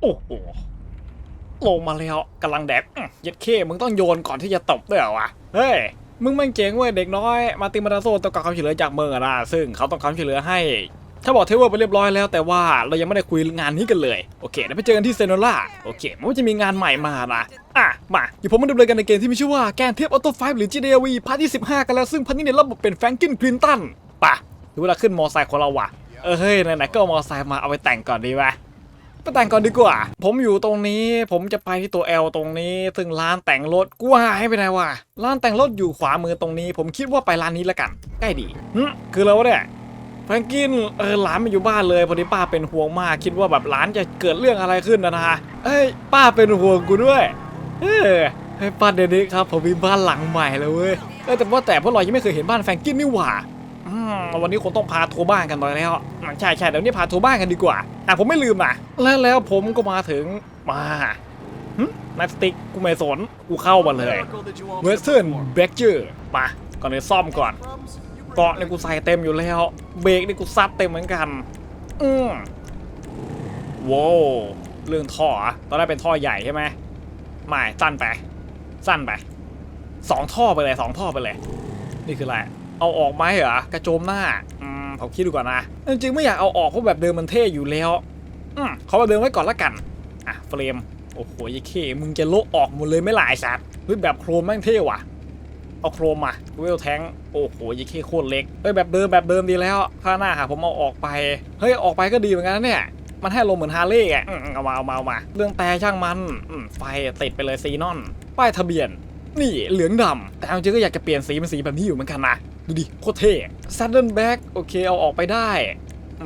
โอ้โหลงมาแล้วกำลังแดกย็ดเคมึงต้องโยนก่อนที่จะตบด้วยเหรอวะ เฮ้ย มึงม่งเจ๋งเว้ยเด็กน้อย มาติมาดาโซต้องการความช่วยเหลือจากเมืองอะนะซึ่งเขาต้องการความช่วยเหลือให้ ถ้าบอกเทเวอร์ไปเรียบร้อยแล้วแต่ว่าเรายังไม่ได้คุยงานนี้กันเลย โอเคเดี๋ยวไปเจอกันที่เซโนล่า โอเค มันก็จะมีงานใหม่มานะอะ มาเดี๋ยวผมมาดูเลยกันในเกมที่มีชื่อว่าแกนเทพออโต้ไฟหรือ GDV พาร์ทที่ 15 กันแล้วซึ่งพาร์ทนี้เนี่ยระบบเป็นแฟรงกินคลินตันป่ะถึงเวลาขึ้นมอไซค์ของเราว่ะเออเฮ้ยไหนๆก็เอามอไซค์มาเอาไปแต่งก่อนดีไหม ไปแต่งก่อนดีกว่า ผมอยู่ตรงนี้ ผมจะไปที่ตัว L ตรงนี้ซึ่งร้านแต่งรถกูหายไปไหนวะร้านแต่งรถอยู่ขวามือตรงนี้ ผมคิดว่าไปร้านนี้ละกันใกล้ดีหึคือแล้วเนี่ยแฟรงกินเออร้านไม่อยู่บ้านเลยพอดีป้าเป็นห่วงมากคิดว่าแบบร้านจะเกิดเรื่องอะไรขึ้นนะนะเอ้ยป้าเป็นห่วงกูด้วย เออให้ป้าเดนี้ครับผมมีบ้านหลังใหม่แล้วเว้ยเออแต่ว่าแต่พวกเรายังไม่เคยเห็นบ้านแฟรงกินนี่หว่า วันนี้คงต้องพาทัวร์บ้านกันหน่อยแล้วใช่ใช่เดี๋ยวนี้พาทัวร์บ้านกันดีกว่าอ่ผมไม่ลืมนะแล้วแล้วผมก็มาถึงมาหึนักสติกกูไม่สนกูเข้ามาเลยเวสเทิร์นเบรกเจอร์มาก่อนเลยซ่อมก่อนเกาะเนี่ยกูใส่เต็มอยู่แล้ว เบรกนี่กูซัดเต็มเหมือนกัน อืมว้าวเรื่องท่อตอนแรกเป็นท่อใหญ่ใช่ไหมไม่สั้นไป สั้นไปสองท่อไปเลยสองท่อไปเลย นี่คืออะไร เอาออกไหมเหรอกระโจมหน้าอืมผมคิดดูก่อนนะจริงๆไม่อยากเอาออกเพราะแบบเดิมมันเท่อยู่แล้วอืมเขาแบบเดิมไว้ก่อนละกันอะเฟรมโอ้โหยายเคมึงจะโละออกหมดเลยไม่หลายสัตว์เฮ้ยแบบโครมแม่งเท่ว่ะเอาโครมมาเวลแทงโอ้โหยายเคโคตรเล็กเฮ้ยแบบเดิมแบบเดิมดีแล้วข้างหน้าหาผมเอาออกไปเฮ้ยออกไปก็ดีเหมือนกันนะเนี่ยมันให้ลมเหมือนฮาร์เลย์อะเอามาเอามาเอามา เรื่องแต่ช่างมันไฟติดไปเลยซีนอน ป้ายทะเบียน นี่เหลืองดำแต่จริงก็อยากจะเปลี่ยนสีเป็นสีแบบนี้อยู่เหมือนกันนะ ดูดิโคตรเท่ Saddle Back โอเคเอาออกไปได้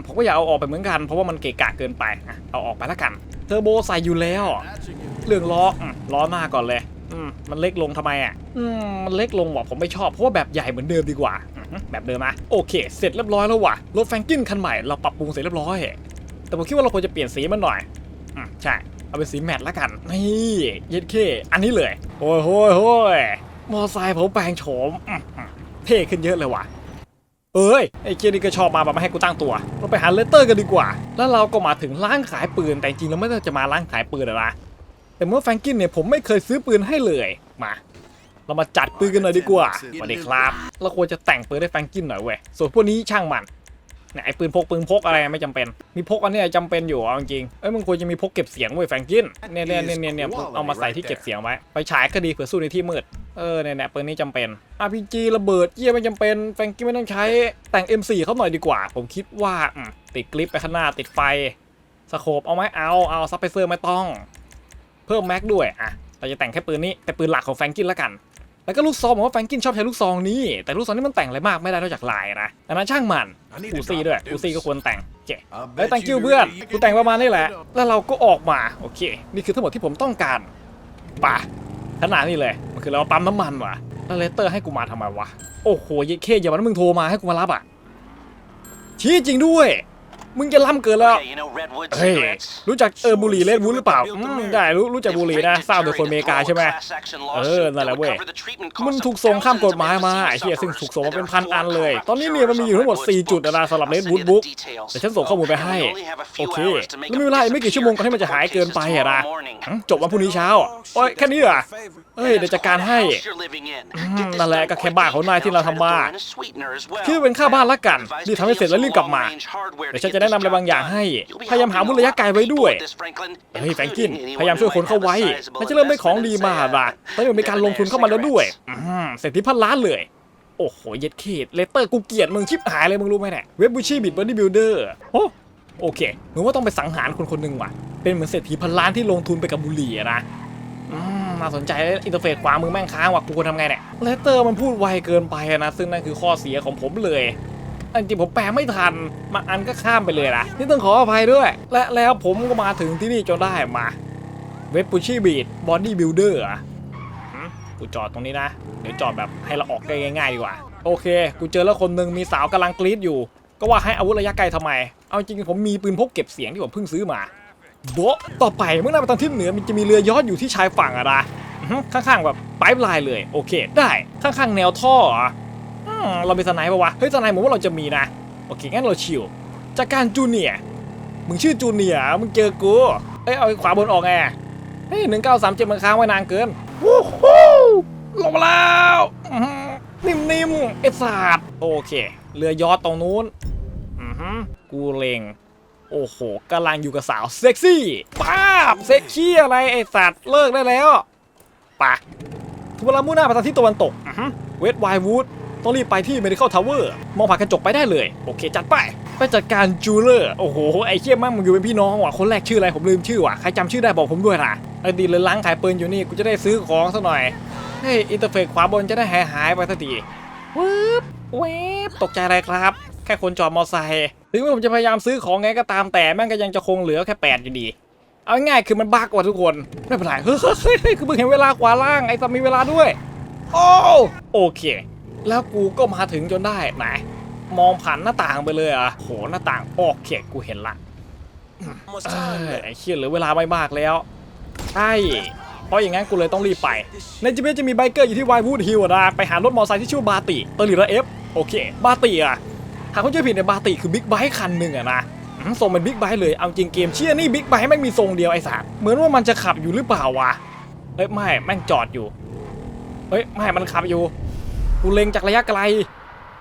ผมก็อยากเอาออกไปเหมือนกัน เพราะว่ามันเกะกะเกินไปเอาออกไปและกัน เทอร์โบใส่อยู่แล้ว เรื่องล้อล้อหน้าก่อนเลยมันเล็กลงทำไมอะมันเล็กลงว่ะผมไม่ชอบเพราะว่าแบบใหญ่เหมือนเดิมดีกว่า แบบเดิมนะโอเค เสร็จเรียบร้อยแล้วว่ะรถแฟรงกินคันใหม่เราปรับปรุงเสร็จเรียบร้อยแต่ผมคิดว่าเราควรจะเปลี่ยนสีมันหน่อยอืมใช่เอาเป็นสีแมทละกันนี่เย็ดเคอันนี้เลยโอ้ยโอ้ยโอ้ยมอไซค์ผมแปลงโฉม เท่ขึ้นเยอะเลยว่ะ เอ้ยไอ้เกียนี่ก็ชอบมาแบบไม่ให้กูตั้งตัว เราไปหาเลตเตอร์กันดีกว่า แล้วเราก็มาถึงร้านขายปืนแต่จริงเราไม่ได้จะมาร้านขายปืนหรอกนะแต่เมื่อแฟรงกินเนี่ยผมไม่เคยซื้อปืนให้เลยมา เรามาจัดปืนกันหน่อยดีกว่าสวัสดีครับ เราควรจะแต่งปืนให้แฟรงกินหน่อยเว้ยส่วนพวกนี้ช่างมัน ไอ้ปืนพกปืนพกอะไรไม่จำเป็น มีพกอันนี้ยจำเป็นอยู่เอาจริงเอ้ยมึงควรจะมีพกเก็บเสียงเว้ยแฟงกินเนี่ยเนี่ยเนี่ยเนี่ยเนี่ยเอามาใส่ที่เก็บเสียงไว้ไปฉายก็ดีเผื่อสู้ในที่มืดเออเนี่ยเนี่ยปืนนี้จำเป็น RPG ระเบิดเยี่ยไม่จำเป็นแฟงกินไม่ต้องใช้แต่ง M4 เขาหน่อยดีกว่า ผมคิดว่าติดกริปไปข้างหน้าติดไฟสโคปเอาไหมเอาเอาซับไปเซอร์ไม่ต้อง เพิ่มแม็กด้วยอะเราจะแต่งแค่ปืนนี้แต่ปืนหลักของแฟงกินละกัน แล้วก็ลูกซองผมว่าแฟรงกินชอบใช้ลูกซองนี้แต่ลูกซองนี้มันแต่งอะไรมากไม่ได้นอกจากลายนะดังนั้นช่างมันอูซี่ด้วยอูซี่ก็ควรแต่งเจ๊เฮ้ย thank you เพื่อนกูแต่งประมาณนี้แหละ แล้วเราก็ออกมาโอเค นี่คือทั้งหมดที่ผมต้องการป่ะขนาดนี้เลยมันคือเราปั๊มน้ำมันว่ะแล้วเลสเตอร์ให้กูมาทำไมวะโอ้โหเยเคอย่ามาแล้วมึงโทรมาให้กูมารับอะชี้จริงด้วย มึงจะล้ำเกินแล้ว Okay, you know Redwood เฮ้ย cigarettes? รู้จักเออบุหรี่เลดวูดหรือเปล่าอืมได้รู้รู้จักบุหรี่นะทราบโดยคนอเมริกาใช่ไหมเออ นั่นแหละเว้ย มันถูกส่งข้ามกฎหมายมาไอ้เหี้ยซึ่งถูกส่งมาเป็นพันอันเลย ตอนนี้เนี่ยมันมีอยู่ทั้งหมด 4 จุดนะสำหรับเลดวูดบุ๊กแต่ฉันส่งข้อมูลไปให้ โอเค แล้วมีเวลาอีกไม่กี่ชั่วโมงก่อนที่มันจะหายเกินไปอะนะหึจบวันพรุ่งนี้เช้าโอ้ยแค่นี้เหรอเอ้ยเดี๋ยวจัดการให้อืมนั่นแหละก็แค่บ้านของนายที่เราทำมาคิดว่าเป็นค่าบ้านละกันรีบทำให้เสร็จแล้วรีบกลับมาเดี๋ยวฉันจะแนะนำอะไรบางอย่างให้ พยายามหามุลระยะไกลไว้ด้วย เฮ้ยแฟรงกิน พยายามช่วยคนเข้าไว้มันจะเริ่มได้ของดีมาล่ะตอนนี้มีการลงทุนเข้ามาแล้วด้วยเศรษฐีพันล้านเลย โอ้โห เย็ดเคดเลเตอร์กูเกลียดมึงชิบหายเลยมึงรู้ไหมเนี่ย เว็บบูชี่บิดบอดี้บิลเดอร์โอ้โอเคหนูว่าต้องไปสังหารคนคนหนึ่งว่ะ เป็นเหมือนเศรษฐีพันล้านที่ลงทุนไปกับบุหรี่นะมน่าสนใจอินเทอร์เฟซขวามือแม่งค้างว่ะกูควรทำไงเนี่ยเลเตอร์มันพูดไวเกินไปนะ ซึ่งนั่นคือข้อเสียของผมเลย จริงผมแปลไม่ทันบาอันก็ข้ามไปเลยนะนี่ต้องขออภัยด้วย และแล้วผมก็มาถึงที่นี่จนได้มาเว็บปูชี่บีดบอดี้บิลเดอร์อะกูจอดตรงนี้นะ เดี๋ยวจอดแบบให้เราออกได้ง่ายๆดีกว่า โอเค กูเจอแล้วคนหนึ่งมีสาวกำลังกรีดอยู่ ก็ว่าให้อาวุธระยะไกลทำไม เอาจริงๆผมมีปืนพกเก็บเสียงที่ผมเพิ่งซื้อมาโบะต่อไปเมื่อหน้าไปทางทิศเหนือมันจะมีเรือยอชต์อยู่ที่ชายฝั่งอะนะข้างๆแบบไ i ป์ไลน์เลย โอเค ได้ข้างๆแนวท่อ เรอะเรามีสไนป์ปะวะ เฮ้ยสไนป์ผมว่าเราจะมีนะ โอเค งั้นเราชิวจากการจูเนียมึงชื่อจูเนียมึงเจอกูเอ้ย เอาขวาบนออกไงเฮ้ยหนึ่งเก้าสามเจ็ดมันค้างไว้นานเกินวู้ฮู้ลงมาแล้วนิ่มๆไอ้สัตว์โอเคเรือยอดตรงนู้นอือหือกูเลงโอ้โหกำลังอยู่กับสาวเซ็กซี่ป้าบเซ็กซี่อะไรไอสัตว์เลิกได้แล้วไปะทุกเวลามุ่หน้าไปทางทิศตะวันตกเวสไวท์วูด ต้องรีบไปที่ Medical Tower มองผ่านกระจกไปได้เลย โอเคจัดไป ไปจัดการจูเลอร์ โอ้โห ไอ้เชี่ยมั่งมึงอยู่เป็นพี่น้องว่ะ คนแรกชื่ออะไรผมลืมชื่อว่ะ ใครจำชื่อได้บอกผมด้วยนะไอ้ดีเลยล้างขายปืนอยู่นี่ กูจะได้ซื้อของสักหน่อย เฮ้ย อินเทอร์เฟซขวาบนจะได้หายหายไปสักทีวืบเวบตกใจอะไรครับ แค่คนจอดมอไซค์ ถึงแม้ผมจะพยายามซื้อของไงก็ตามแต่แม่งก็ยังจะคงเหลือแค่แปดอยู่ดีเอาง่ายคือมันบักกว่าทุกคน ไม่เป็นไรเฮ้ยเฮ้ยเฮ้ยคือมึงเห็นเวลาขวาล่างไอ้สัตว์มีเวลาด้วย โอ้โอเค แล้วกูก็มาถึงจนได้ไหนมองผ่านหน้าต่างไปเลยอะโหหน้าต่างโอกเคกูเห็นละเออไอ้เชี่ยเหลือเวลาไม่มากแล้ว ใช่ เพราะอย่างงั้นกูเลยต้องรีบไป ในจีเจะมีไบเกอร์อยู่ที่ไววูดฮิลนะไปหารถมอเตอร์ไซค์ที่ชื่อบาติเตอร์ลิระเอฟโอเค บาติอะหากเขาจะผิดในบาติคือบิ๊กไบค์คันหนึ่งอะนะทรงเป็นบิ๊กไบค์เลยเอาจริงเกมเชี่ยนี่บิ๊กไบค์แม่งมีทรงเดียวไอ้สัสเหมือนว่ามันจะขับอยู่หรือเปล่าวะเอ้ยไม่แม่งจอดอยู่เฮ้ยไม่มันขับอยู่ กูเล็งจากระยะไกล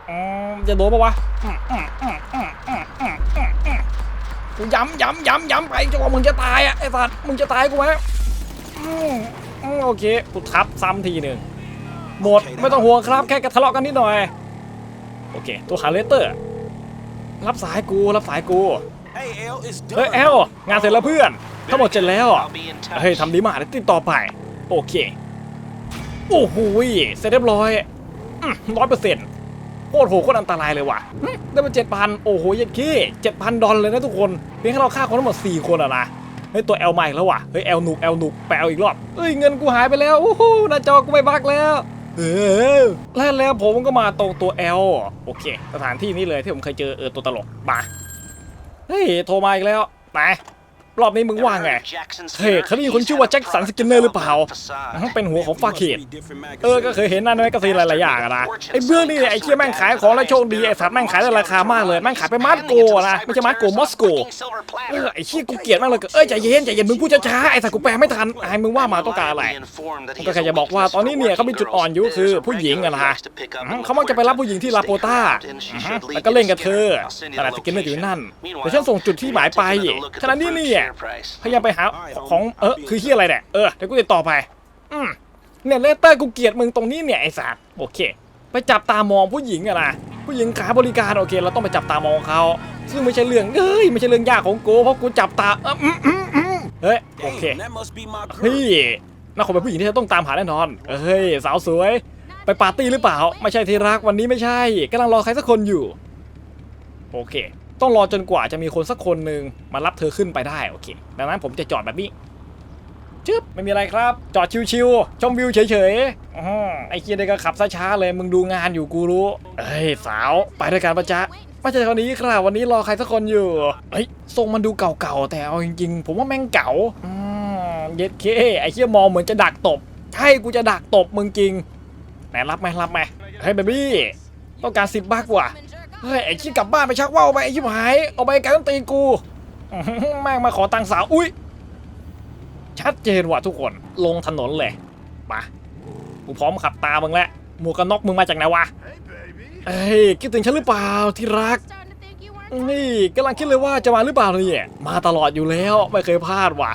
อืมจะโดนปะวะกูย้ำย้ำย้ำย้ำไปจนกว่ามึงจะตายอะไอ้สัตว์มึงจะตายกูไหมโอเคกูทับซ้ำทีหนึ่งหมดไม่ต้องห่วงครับแค่กระทะเลาะกันนิดหน่อย โอเค ตัวหาเลเตอร์ รับสายกูรับสายกู เฮ้ยเอลงานเสร็จแล้วเพื่อนทั้งหมดเสร็จแล้วเฮ้ยทำดีมากติดต่อไป โอเค โอ้โหเสร็จเรียบร้อย ร้อยเปอร์เซ็นต์โคตรโหโคตรอันตรายเลยว่ะได้มาเจ็ดพันโอ้โหยัดขี้เจ็ดพันดอลเลยนะทุกคนเพียงแค่เราฆ่าคนทั้งหมดสี่คนอะนะเฮ้ยตัวแอลใหม่แล้วว่ะเฮ้ยแอลหนุกแอลหนุกไปเอาอีกรอบเฮ้ยเงินกูหายไปแล้วโอ้โหหน้าจอกูไม่บักแล้วเออแล้วแล้วผมก็มาตรงตัวแอลโอเค สถานที่นี้เลยที่ผมเคยเจอเออตัวตลกมาเฮ้ยโทรมาอีกแล้วไหน รอบนี้มึงว่าไงเฮ้เขาได้ยินคนชื่อว่าแจ็คสันสกินเนอร์หรือเปล่าเป็นหัวของฟาเขตเออ ก็เคยเห็นนั่นในแมกกาซีนหลายๆอย่างนะ ไอ้เบื้องนี่เนี่ยไอ้เชี่ยแม่งขายของแล้วโชคดีไอ้สัตว์แม่งขายได้ราคามากเลย แม่งขายไปมาร์โกนะ ไม่ใช่มาร์โกมอสโก เออ ไอ้เชี่ยกูเกลียดมากเลย เอ้ใจเย็นใจเย็นมึงพูดช้าๆ ไอ้สัตว์กูแปลไม่ทัน ไอ้มึงว่ามาต้องการอะไรก็แค่จะบอกว่าตอนนี้เนี่ยเขามีจุดอ่อนอยู่คือผู้หญิงอะนะเขามักจะไปรับผู้หญิงที่ลาโปต้าแล้วก็เล่นกับเธอแต่สกินเนอร์อยู่นั่นเดี๋ยวฉันส่งจุดที่หมายไปขณะนี้เนี่ยพยายามไปหาของเออคือที่อะไรเนี่ยเออเดี๋ยวกูติดต่อไปอืมเนี่ยเลเตอร์กูเกลียดมึงตรงนี้เนี่ยไอ้สัตว์โอเค ไปจับตามองผู้หญิงอะนะผู้หญิงขายบริการโอเค เราต้องไปจับตามองเขาซึ่งไม่ใช่เรื่องเอ้ยไม่ใช่เรื่องยากของกูเพราะกูจับตาเอออืมอืมอืมเฮ้ยโอเค Damn, that must be my เฮ้ girl. ยน่าคงเป็นผู้หญิงที่จะต้องตามหาแน่นอนเฮ้ยสาวสวย ไปปาร์ตี้หรือเปล่า ไม่ใช่ที่รักวันนี้ไม่ใช่กำลังรอใครสักคนอยู่ โอเค ต้องรอจนกว่าจะมีคนสักคนหนึ่งมารับเธอขึ้นไปได้โอเคดังนั้นผมจะจอดแบบนี้จึ๊บไม่มีอะไรครับ จอดชิวๆชมวิวเฉยๆอ๋อไอ้เคียนี่ก็ขับช้าๆเลยมึงดูงานอยู่กูรู้เฮ้ยสาวไปด้วยกันปะจ๊ะไม่ใช่คนนี้ครับวันนี้รอใครสักคนอยู่เฮ้ยทรงมันดูเก่าๆแต่เอาจริงๆ ผมว่าแม่งเก่าอืมเย็ดเคไอ้เคียมองเหมือนจะดักตบใช่กูจะดักตบมึงจริงไหนรับไหมรับไหมเฮ้ยเบบี้ต้องการสิบบักว่ะ เฮ้ยไอ้ขี้กลับบ้านไปชักว่าวไปไอ้ชิบหายเอาไปไกต้องตีกูแม่งมาขอตังค์สาวอุ้ยชัดเจนว่ะทุกคนลงถนนเลยมากูพร้อมขับตามมึงแล้วหมวกกันน็อกมึงมาจากไหนวะเอ้ยคิดถึงฉันหรือเปล่าที่รัก นี่กำลังคิดเลยว่าจะมาหรือเปล่าเนี่ยมาตลอดอยู่แล้วไม่เคยพลาดว่ะ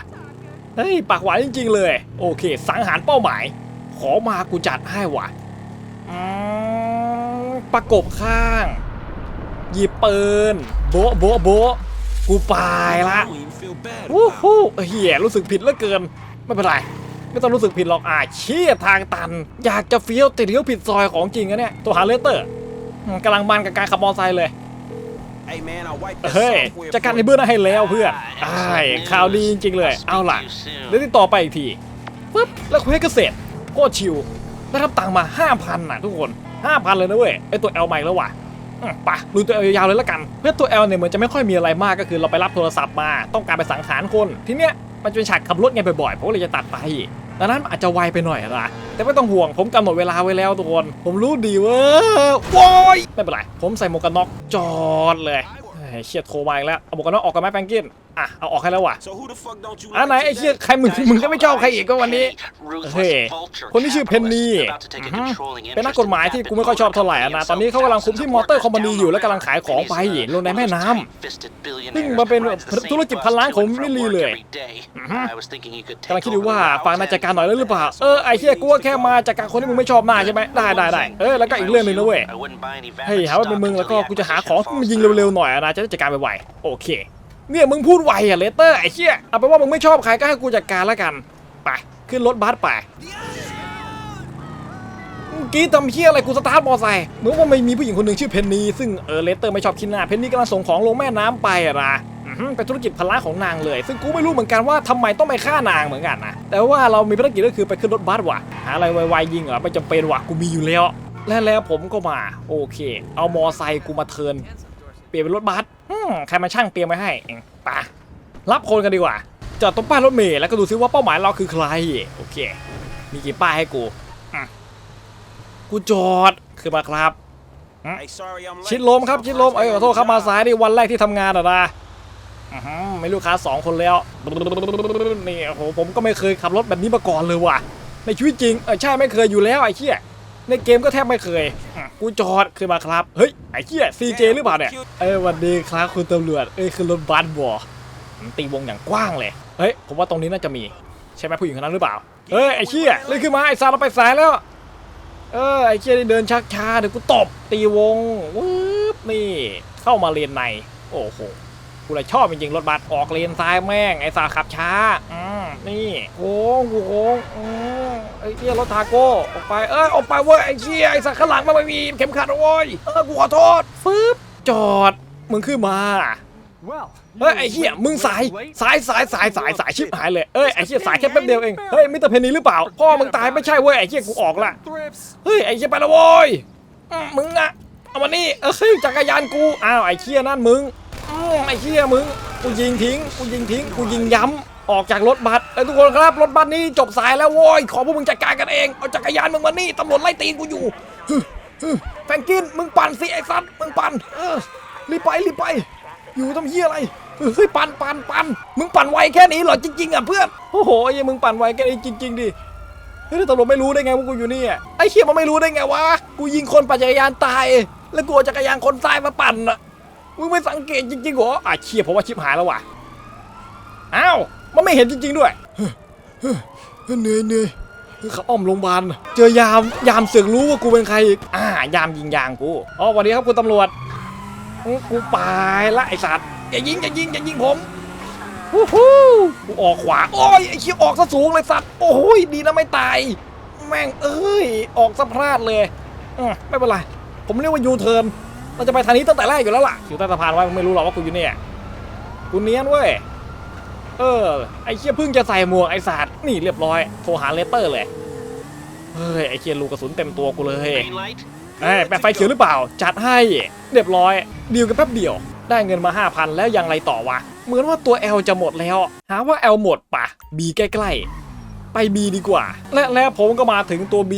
เฮ้ยปากหวานจริง ๆ เลย โอเค สังหารเป้าหมาย ขอมากูจัดให้ว่ะประกบข้าง หยิบปืนโบะโบะโบะกูไปละ I don't even feel bad วู้ about it. ฮู้เฮียรู้สึกผิดเหลือเกิน ไม่เป็นไร ไม่ต้องรู้สึกผิดหรอกอ่าเชี่ยทางตัน อยากจะเฟี้ยวติดเลี้ยวผิดซอยของจริงอะเนี่ย ตัวหาเลเตอร์อืมกำลังมันกับการขับมอเตอร์ไซค์เลย Hey, man, I wiped that เฮ้ย software จัดการ for ใน you. เบื้องหน้าให้แล้วเพื่อนไอ้ายข่าวดีจริงๆเลย เอาล่ะเดี๋ยวติดต่อไปอีกทีปึ๊บแล้วคุยก็เสร็จโคตรชิวได้รับตังค์มา 5,000น่ะทุกคน 5,000 เลยนะเว้ยไอตัว L ใหม่แล้วว่ะอืมไปะลุยตัวแอลยาวเลยละกัน เพื่อตัวเอลเนี่ยเหมือนจะไม่ค่อยมีอะไรมากก็คือเราไปรับโทรศัพท์มา ต้องการไปสังหารคนทีเนี้ยมันจะเป็นฉากขับรถไงบ่อยๆผมก็เลยจะตัดไปดังนั้นอาจจะไวไปหน่อยนะแต่ไม่ต้องห่วงผมกำหนดเวลาไว้แล้วทุกคน ผมรู้ดีเว้ยโว้ยไม่เป็นไร ผมใส่หมวกกันน็อกจอดเลยเชียดโทรมาอีกแล้วเอาหมวกกันน็อกออกกันไหมแฟงกิน อะเอาออกให้แล้วว่ะ So who the fuck don't you อะ like ไหนไอ้เหี้ย today? ใครมึงมึงก็ไม่ชอบใครอีกก็วันนี้เฮ้ยคนที่ชื่อเพนนีอือฮึเป็นนักกฎหมายที่กูไม่ค่อยชอบเท่าไหร่อะนะตอนนี้เขากำลังคุมที่มอเตอร์คอมพานีอยู่และกำลังขายของไปลงในแม่น้ำซึ่งมาเป็นธุรกิจพันล้านของมิลลีเลยอือฮึกำลังคิดอยู่ว่าฟังนายจัดการหน่อยได้หรือเปล่าเออไอ้เหี้ยกูก็แค่มาจัดการคนที่มึงไม่ชอบหน้าใช่ไหมได้ได้ได้เออแล้วก็อีกเรื่องหนึ่งนะเว้ยเฮ้ยหาว่าเป็นมึงแล้วก็กูจะหาของที่มันยิงเร็วๆหน่อยอะนะจะได้จัดการไปไวๆโอเค เนี่ยมึงพูดไวอะเลเตอร์ไอ้เหี้ยเอาเป็นว่ามึงไม่ชอบใครก็ให้กูจัดการแล้วกันไปขึ้นรถบัสไปเมื่อกี้ทำเหี้ยอะไรกูสตาร์ทมอไซค์เหมือนว่าไม่มีผู้หญิงคนหนึ่งชื่อเพนนีซึ่งเออเลเตอร์ไม่ชอบคิดหน้าเพนนีกำลังส่งของลงแม่น้ำไปอะนะอือหือเป็นธุรกิจพล้าของนางเลย ซึ่งกูไม่รู้เหมือนกันว่าทำไมต้องไปฆ่านางเหมือนกันนะแต่ว่าเรามีภารกิจก็คือไปขึ้นรถบัสว่ะหาอะไรไวๆยิงเหรอไม่จำเป็นว่ะกูมีอยู่แล้วและแล้วผมก็มา โอเค เอามอไซค์กูมาเทิร์น ลี่ยนเป็นรถบัสอืมใครมาช่างเตรียมไว้ให้เองปะรับคนกันดีกว่า จอดตรงป้ายรถเมล์แล้วก็ดูซิว่าเป้าหมายเราคือใคร โอเค มีกี่ป้ายให้กูอืมกูจอด คือมาครับ ชิดลมครับชิดลมเอ้ยขอโทษครับมาสายนี่วันแรกที่ทำงานอะนะอื้อหือไม่ลูกค้าสองคนแล้วนี่โอ้โหผมก็ไม่เคยขับรถแบบนี้มาก่อนเลยว่ะ ในชีวิตจริงเออใช่ไม่เคยอยู่แล้วไอ้เหี้ย ในเกมก็แทบไม่เคยอืมกูจอดขึ้นมาครับ เฮ้ย ไอ้เหี้ยซีเจหรือเปล่าเนี่ย เอ้ยสวันดีครับคุณตำรวจ เอ้ยคือรถบัสบ่อืมตีวงอย่างกว้างเลย เฮ้ย ผมว่าตรงนี้น่าจะมี ใช่ไหมผู้หญิงคนนั้นหรือเปล่า เฮ้ย ไอ้เหี้ยเลยขึ้นมา ไอ้ซาเราไปสายแล้ว เออ ไอ้เชี่ยนี่เดินชักช้าเดี๋ยวกูตบ ตีวงวืบนี่ เข้ามาเลนใน โอ้โห กูเลยชอบจริงๆ รถบัสออกเลนซ้ายแม่ง ไอ้สาขับช้า อืมนี่โค้งกูโค้งอืมไอ้เชี่ยรถทาโก้ออกไปเออออกไปเว้ยไอ้เชียไอ้สักข้างหลังมันไม่มีเข็มขัดโว้ยเออกูขอโทษฟึบจอดมึงขึ้นมาเฮ้ยไอ้เหี้ยมึงสายสายสายสายสายสายชิบหายเลยเอ้ยไอ้เหี้ยสายแค่แป๊บเดียวเองเฮ้ยมิสเตอร์เพนนีหรือเปล่าพ่อมึงตายไม่ใช่เว้ยไอ้เหี้ยกูออกละเฮ้ยไอ้เชี่ยไปละโว้ยมึงอะเอามานี่เอ้ยจักรยานกูอ้าวไอ้เชี่ยนั่นมึงไอ้เชี่ยมึงกูยิงทิ้งกูยิงทิ้งกูยิงย้ำ ออกจากรถบัสไอ้ยทุกคนครับรถบัสนี้จบสายแล้วโว้ยขอพวกมึงจัดการกันเองเอาจักรยานมึงมานี่ตำรวจไล่ตีนกูอยู่ฮึฮึแฟรงกินมึงปั่นสิไอ้สัตว์มึงปั่นเออรีบไปรีบไป อยู่ทำเหี้ยอะไรเฮ้ยปั่นปั่นปั่นมึงปั่นไวแค่นี้เหรอจริงๆอะเพื่อนโอ้โหไอ้มึงปั่นไวแค่นี้จริง ๆดิเฮ้ยตำรวจไม่รู้ได้ไงว่ากูอยู่นี่ไอ้เขี้ยมันไม่รู้ได้ไงวะกูยิงคนปั่นจักรยานตาย แล้วกูเอาจักรยานคนตายมาปั่นอะมึงไม่สังเกตจริงๆเหรออะเขี้ยผมว่าชิบหายแล้วว่ะอ้าว มันไม่เห็นจริง ๆ ด้วยเฮ้ยเฮ้ยเหนื่อยเหนื่อยเขาอ้อมโรงพยาบาลเจอยามยามเสือกรู้ว่ากูเป็นใครอีกอ่ายามยิงยางกูอ๋อสวันนี้ครับคุณตำรวจอื้อกูไปละไอ้สัตว์อย่ายิงอย่ายิงอย่ายิงผมวู้ฮู้กูออกขวาโอ้ยไอ้เชี่ยออกซะสูงเลยสัตว์โอ้ยดีนะไม่ตายแม่งเอ้ยออกซะพลาดเลยอืมไม่เป็นไรผมเรียกว่ายูเทิร์นเราจะไปทางนี้ตั้งแต่แรกอยู่แล้วล่ะอยู่ใต้สะพานไว้มึงไม่รู้หรอกว่ากูอยู่เนี่ยกูเนียนเว้ย เออ ไอ้เชียเพิ่งจะใส่หมวกไอ้สัตว์นี่เรียบร้อย โทรหาเลเตอร์เลย เฮ้ย ไอ้เชียลูกกระสุนเต็มตัวกูเลย เอ้ยแปะไฟเขียวหรือเปล่า จัดให้เรียบร้อย ดีลกันแป๊บเดียว ได้เงินมา 5,000 แล้วยังไรต่อวะ เหมือนว่าตัว L จะหมดแล้ว หาว่า L หมดปะ B ใกล้ๆ ไป B ดีกว่า และแล้วผมก็มาถึงตัว B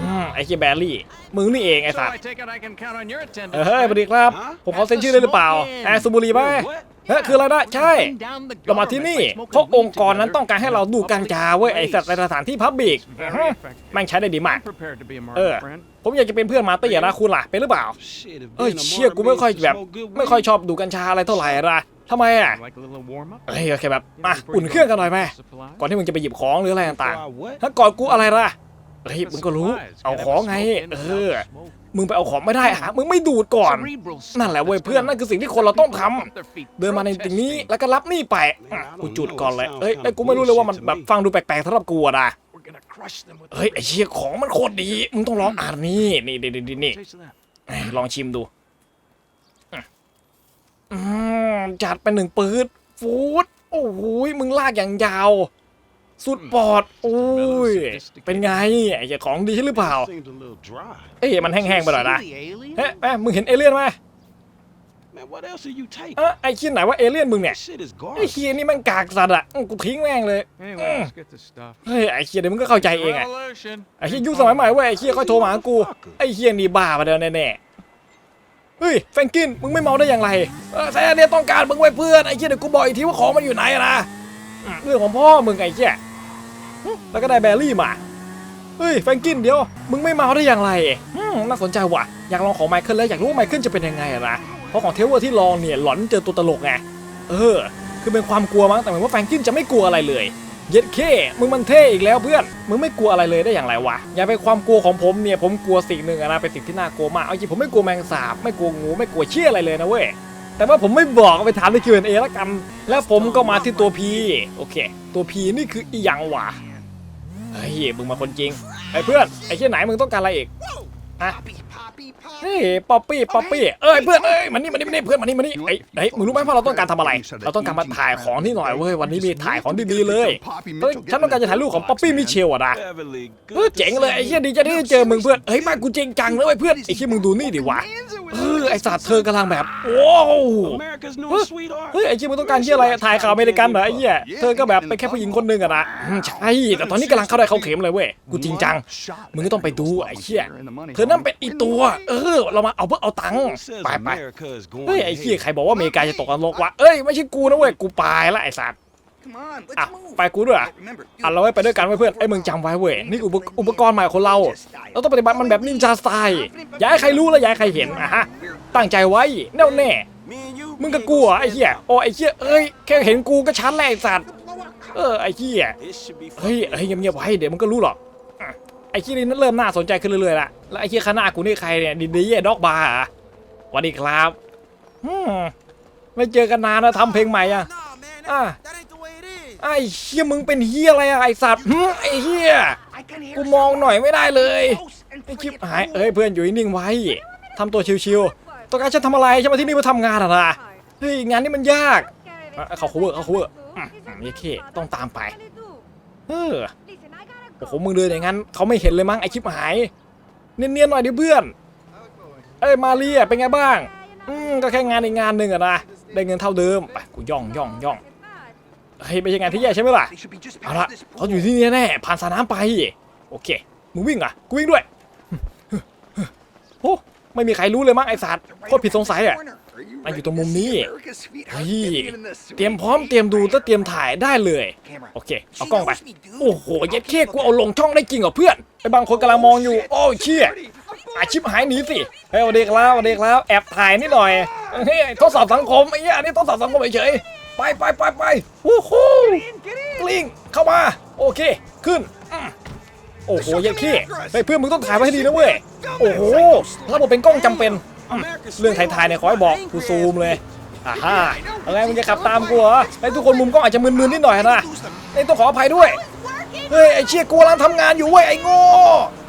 อืมไอ้เคียแบรี่ มึงนี่เองไอ้สัตว์เออเฮ้ยสวัสดีครับ ผมขอเซ็นชื่อได้หรือเปล่าแอร์ซูบุรีไหม เฮ้ยคืออะไรนะใช่ เรามาที่นี่เพราะองค์กรนั้นต้องการให้เราดูกัญชาเว้ยไอ้สัตว์ในสถานที่พับบิกแม่งใช้ได้ดีมาก เออ ผมอยากจะเป็นเพื่อนมาร์ตี้อะนะคุณล่ะเป็นหรือเปล่า เอ้ยเชี่ยกูไม่ค่อยแบบ ไม่ค่อยชอบดูกัญชาอะไรเท่าไหร่นะทำไมอะเอ้ยโอเคแบบมาอุ่นเครื่องกันหน่อยไหมก่อนที่มึงจะไปหยิบของหรืออะไรต่างๆถ้าก่อนกูอะไรล่ะ เฮ้ยมึงก็รู้ เอาของไง เออ มึงไปเอาของไม่ได้หามึงไม่ดูดก่อน นั่นแหละเว้ยเพื่อนนั่นคือสิ่งที่คนเราต้องทำเดินมาในตรงนี้แล้วก็รับนี่ไปอะกูจุดก่อนเลยเอ้ยเอ้ยกูไม่รู้เลยว่ามันแบบฟังดูแปลกๆสำหรับกูอะนะเฮ้ยไอ้เชี่ยของมันโคตรดี มึงต้องลองอ่านนี่นี่นี่นี่นี่เอ้ยลองชิมดูอืมอืมจัดไปหนึ่งปืดฟูดโอ้โหมึงลากอย่างยาว สุดปอดโอ้ย เป็นไงไอ้เจ้าของดีหรือเปล่า Seemed a little dry. เอ้ยมันแห้งๆไปหน่อยนะเฮ้ยแม่มึงเห็นเอเลี่ยนไหม Man, what else are you taking? เอ้ยไอ้ชิ้นไหนว่าเอเลี่ยนมึงเนี่ย This shit is ไอ้ garbage. เฮียนี่มันกากสัตว์อะอื้อกูทิ้งแม่งเลย Anyway, let's get this stuff. เฮ้ยไอ้เฮียเดี๋ยวมึงก็เข้าใจเองอะ Revolution. ไอ้เฮียยุคสมัยใหม่เว้ยไอ้เฮียค่อยโทรมาหากูไอ้เฮียนี่บ้าไปเดินแน่ๆเเฮ้ยแฟรงกินมึงไม่เมาได้อย่างไรเออแซนเนี่ยต้องการมึงไว้เพื่อนไอ้เหี้ยเดี๋ยวกูบอกอีกทีว่าของมันอยู่ไหนอะนะอืมเรื่องของพ่อมึงไอ้เหี้ยหึ แล้วก็ได้แบรี่มา เฮ้ยแฟรงกินเดี๋ยว มึงไม่เมาได้อย่างไรอืมน่าสนใจว่ะ อยากลองของไมเคิลแล้วอยากรู้ว่าไมเคิลจะเป็นยังไงนะ เพราะของเทเวอร์ที่ลองเนี่ยหลอนเจอตัวตลกไง เออ คือเป็นความกลัวมั้ง แต่เหมือนว่าแฟรงกินจะไม่กลัวอะไรเลย เย็ดเค มึงมันเท่อีกแล้วเพื่อน มึงไม่กลัวอะไรเลยได้อย่างไรวะ อย่าไปความกลัวของผมเนี่ย ผมกลัวสิ่งหนึ่งนะ เป็นสิ่งที่น่ากลัวมาก เอาจริงผมไม่กลัวแมงสาบ ไม่กลัวงู ไม่กลัวเชี่ยอะไรเลยนะเว้ยแต่ว่าผมไม่บอกไปถามใน Q&A แล้วกัน แล้วผมก็มาที่ตัว P โอเค ตัว P นี่คืออีหยังวะ เฮ้ยมึงมาคนจริงไอ้เพื่อนไอ้เชี่ไหนมึงต้องการอะไรอีกอะเฮ้ยป๊อปปี้ป๊อปปี้เอ้ยเพื่อนเอ้ยมานี่มานี่มานี่เพื่อนมานี่มานี่ไอ้ไอ้มึงรู้ไหมว่าเราต้องการทำอะไร เราต้องการมาถ่ายของนี่หน่อยเว้ยวันนี้มีถ่ายของดีๆเลยเฮ้ยฉันต้องการจะถ่ายรูปของป๊อปปี้มิเชลอะนะเออเจ๋งเลยไอ้เหี้ยดีใจที่ได้เจอมึงเพื่อนเฮ้ยม่งกูจริงจังเลยเว้ยเพื่อนไอ้เหี้ยมึงดูนี่ดิวะ เออไอ้สัตว์เธอกำลังแบบว้าว America's Huh? newest sweetheart. เฮ้ยไอ้เหี้ยมึงต้องการเหี้ยอะไรถ่ายข่าวอเมริกันเหรอไอ้เหี้ยเธอก็แบบเป็นแค่ผู้หญิงคนหนึงอะนะอืมใช่แต่ตอนนี้กำลังเข้าได้เข้าเข็มเลยเว้ยกูจริงจังมึงก็ต้องไปดูไอ้เหี้ยเธอนั่นเป็นอีตัว เออ เรามาเอาเพื่อเอาตังค์ Who says ไปไป America is going เฮ้ย to ไอ้เหี้ย hell? ใครบอกว่าอเมริกาจะตกนรกวะเอ้ยไม่ใช่กูนะเว้ยกูไปละไอ้สัตว์ อะไปกูด้วยอะอะเราไว้ไปด้วยกันไว้เพื่อนไอ้มึงจำไว้เว้ยนี่อุปอุปกรณ์ใหม่ของเราเราต้องปฏิบัติมันแบบนินจาสไตล์อย่าให้ใครรู้และอย่าให้ใครเห็นอะฮะตั้งใจไว้แน่วแน่ Me and you, มึง we กับ ain't กูเหรอ gonna ไอ้เหี้ยโอ้ไอ้เหี้ยเอ้ยแค่เห็นกูก็ชันแล้วไอ้สัตว์เออไอ้เหี้ย It should be เฮ้ยเฮ้ยเงียบๆไว้เดี๋ยวมันก็รู้หรอกอะไอ้ขี้นี่เริ่มน่าสนใจขึ้นเรื่อยๆละแล้วไอ้ขี้ข้างหน้ากูนี่ใครเนี่ยดินดีเย่ด็อกบาร์เหรอสวัสดีครับอืมไม่เจอกันนานนะทำเพลงใหม่อะ Nah, man, ไอ้เฮียมึงเป็นเฮียอะไรอะไอ้สัตว์หึไอ้เฮียกูมองหน่อยไม่ได้เลยไอ้ชิบหายเอ้ยเพื่อนอยู่นิ่งไว้ทำตัวชิวๆต้องการฉันทำอะไรฉันมาที่นี่มาทำงานอะนะเฮ้ยงานนี้มันยากเขา cover เขา cover อืมอืมโอเคต้องตามไปเออโอ้โหมึงเดินอย่างนั้นเขาไม่เห็นเลยมั้งไอ้ชิบหายเนียนๆหน่อยดิเพื่อนเอ้ยมาเรียเป็นไงบ้างอืมก็แค่งานอีกงานหนึ่งอะนะได้เงินเท่าเดิมไปกูย่องย่องย่อง เฮ้ยไม่ใช่งานที่แย่ใช่ไหมล่ะเอาละเขาอยู่ที่นี่แน่ผ่านสระน้ำไปโอเคมึงวิ่งอะกูวิ่งด้วยโอ้ไม่มีใครรู้เลยมั้งไอ้สัตว์โคตรผิดสงสัยอะมันอยู่ตรงมุมนี้เฮ้ยเตเตรีรียยมมพพร้ร้ออมมเตเตรีรียยมมดูดูแล้แล้ววเตเตรีรียยมมถ่าถ่ายยได้เลย โอเค เอากล้องไป โอ้โหเย็ดเข้กูเอาลงช่องได้จริงเหรอเพื่อนไอ้บางคนกำลังมองอยู่ โอ้เชี่ยอาชิบหายหนีสิเฮ้ยสวัสดีครับสวัสดีครับแอบถ่ายนิดหน่อยเฮ้ยทดสอบสังคมไอ้เหี้ยอันนี้ทดสอบสังคมเฉยๆ ไปไปไปไปโอ้โหกลิ้งเข้ามา โอเค ขึ้นอืมโอ้โหเย็ดขี้เฮ้ยเพื่อนมึงต้องถ่ายไว้ให้ดีนะเว้ย โอ้โหระบบเป็นกล้องจำเป็นอืมเรื่องถ่ายๆเนี่ยขอให้บอกกูซูมเลยอ่าฮะอะไรมึงจะขับตามกูเหรอไอ้ทุกคนมุมกล้องอาจจะมึนๆนิดหน่อยนะไอ้ต้องขออภัยด้วย เฮ้ยไอ้เชี่ยกูกำลังทำงานอยู่เว้ยไอ้โง่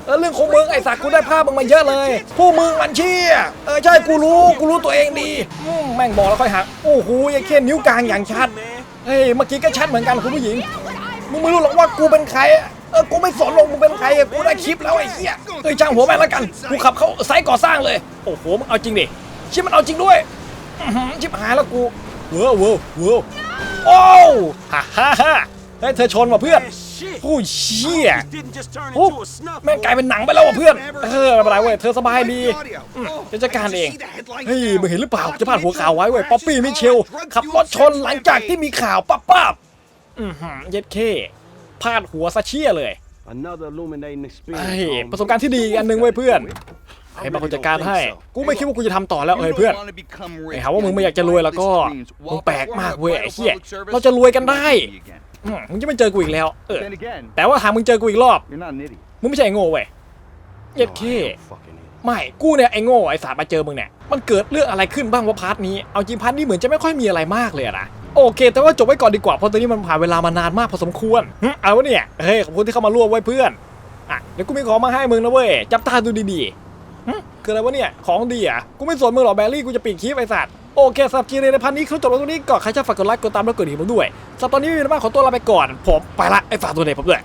เออเรื่องของมึงไอ้สักกูได้ภาพมึงมาเยอะเลยพวกมึงมันเชี่ยเออใช่กูรู้กูรู้ตัวเองดีอืมแม่งบอกแล้วค่อยหักโอ้โหไอ้เคนนิ้วกลางอย่างชัดเฮ้ยเมื่อกี้ก็ชัดเหมือนกันคุณผู้หญิงมึงไม่รู้หรอกว่ากูเป็นใครเออกูไม่สนหรอกมึงเป็นใครกูได้คลิปแล้วไอ้เหี้ยเฮ้ยจ้างหัวแม่งแล้วกันกูขับเข้าไซต์ก่อสร้างเลยโอ้โหมึงเอาจริงดิชิบมันเอาจริงด้วยชิบหายแล้วกูเว้อเว้อเว้อโอ้ฮ่าฮ่าฮ่า เฮ้ยเธอชนว่ะเพื่อน Man, shit. ผู้เชี่ย This didn't just turn โอ้ into a snuff แม่งกลาย movie. เป็นหนังไปแล้วว่ะเพื่อนเออไม่เป็นไรเว้ยเธอสบายดีอืมจะจัดการเองเฮ้ยมึงเห็นหรือเปล่าจะพาดหัวข่าวไว้เว้ยป๊อปปี้มิเชลขับรถชนหลังจากที่มีข่าวปั๊บปั๊บอือหือเย็ดเคพาดหัวซะเชี่ยเลย Another illuminating เฮ้ย experience. ประสบการณ์ที่ดีอีกอันหนึ่งเว้ยเพื่อนให้บางคนจัดการให้ กูไม่คิดว่ากูจะทำต่อแล้วเฮ้ยเพื่อน ไอ้หาว่ามึงไม่อยากจะรวยแล้วก็ มึงแปลกมากเว้ยไอ้เหี้ย เราจะรวยกันได้ อืมมึงจะไม่เจอกูอีกแล้ว เออแต่ว่าหากมึงเจอกูอีกรอบมึงไม่ใช่ไอ้โง่เว้ยเย็ดเค Fucking idiot. ไม่ กูเนี่ยไอ้โง่ไอ้สาดมาเจอมึงเนี่ย มันเกิดเรื่องอะไรขึ้นบ้างวะพาร์ทนี้ เอาจริงพาร์ทนี้เหมือนจะไม่ค่อยมีอะไรมากเลยอะนะ โอเค แต่ว่าจบไว้ก่อนดีกว่า เพราะตอนนี้มันผ่านเวลามานานมากพอสมควรหึเอาวะเนี่ย เฮ้ย ขอบคุณที่เข้ามาร่วมไว้เพื่อน อะ เดี๋ยวกูมีของมาให้มึงนะเว้ย จับตาดูดีๆหึคืออะไรวะเนี่ย ของดีอะ กูไม่สนมึงหรอกแบรี่ กูจะปิดคลิปไอ้สัตว์ โอเคสำหรับกีเรในพันนี้คือจบลงตรงนี้ก่อนใครชอบฝากกดไลค์กดตามแล้วกดดิ่งผมด้วยสำหรับตอนนี้มีอะไรบ้ากขอตัวลาไปก่อน ผมไปละไอ้ฝากตัวเด็กผมด้วย